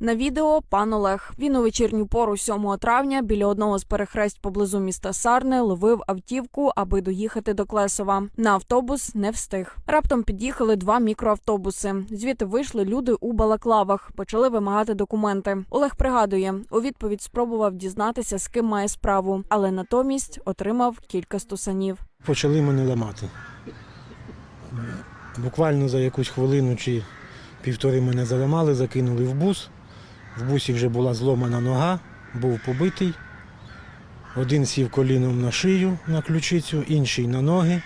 На відео пан Олег. Він у вечірню пору 7 травня біля одного з перехресть поблизу міста Сарни ловив автівку, аби доїхати до Клесова. На автобус не встиг. Раптом під'їхали два мікроавтобуси. Звідти вийшли люди у балаклавах, почали вимагати документи. Олег пригадує, у відповідь спробував дізнатися, з ким має справу, але натомість отримав кілька стусанів. почали мене ламати. Буквально за якусь хвилину чи півтори мене заламали, закинули в бус. В бусі вже була зломана нога, був побитий. Один сів коліном на шию, на ключицю, інший на ноги.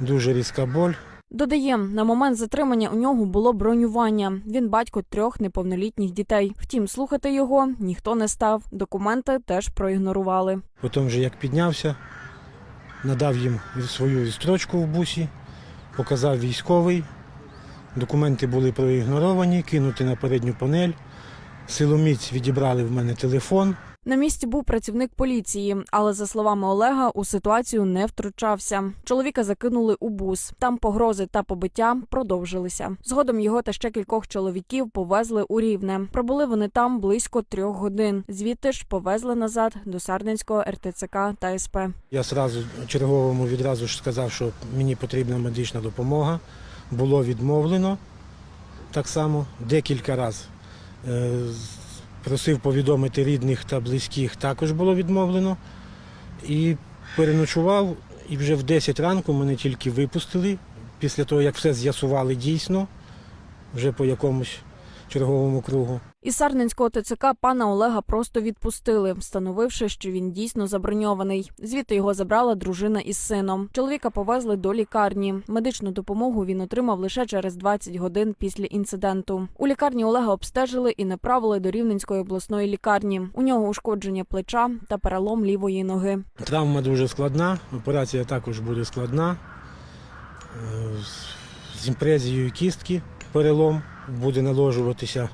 Дуже різка боль. Додає, на момент затримання у нього було бронювання. Він батько трьох неповнолітніх дітей. Втім, слухати його ніхто не став. Документи теж проігнорували. Потім вже як піднявся, надав їм свою відстрочку в бусі, показав військовий. Документи були проігноровані, кинуті на передню панель. Силоміць відібрали в мене телефон. На місці був працівник поліції, але за словами Олега, у ситуацію не втручався. Чоловіка закинули у бус. Там погрози та побиття продовжилися. Згодом його та ще кількох чоловіків повезли у Рівне. Пробули вони там близько трьох годин. Звідти ж повезли назад до Сарненського РТЦК та СП. Я сразу черговому відразу ж сказав, що мені потрібна медична допомога. Було відмовлено так само декілька разів. Е, Просив повідомити рідних та близьких, також було відмовлено. І переночував, і вже в 10 ранку мене тільки випустили, після того, як все з'ясували дійсно, вже по якомусь черговому кругу. Із Сарненського ТЦК пана Олега просто відпустили, встановивши, що він дійсно заброньований. Звідти його забрала дружина із сином. Чоловіка повезли до лікарні. Медичну допомогу він отримав лише через 20 годин після інциденту. У лікарні Олега обстежили і направили до Рівненської обласної лікарні. У нього ушкодження плеча та перелом лівої ноги. Травма дуже складна, операція також буде складна. Е, з- З імпрезією кістки перелом буде наложуватися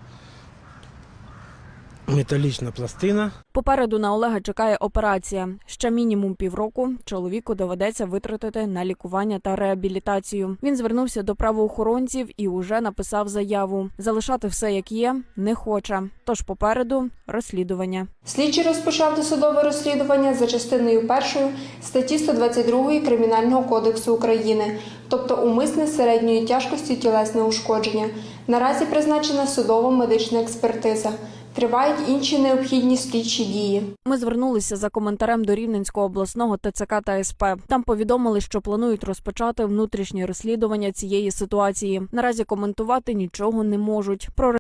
металічна пластина. Попереду на Олега чекає операція. Ще мінімум півроку чоловіку доведеться витратити на лікування та реабілітацію. Він звернувся до правоохоронців і уже написав заяву. Залишати все як є не хоче. Тож попереду розслідування. Слідчий розпочав досудове розслідування за частиною першої статті 122 Кримінального кодексу України, тобто умисне середньої тяжкості тілесне ушкодження. Наразі призначена судово-медична експертиза. Тривають інші необхідні слідчі дії. Ми звернулися за коментарем до Рівненського обласного ТЦК та СП. Там повідомили, що планують розпочати внутрішнє розслідування цієї ситуації. Наразі коментувати нічого не можуть. Про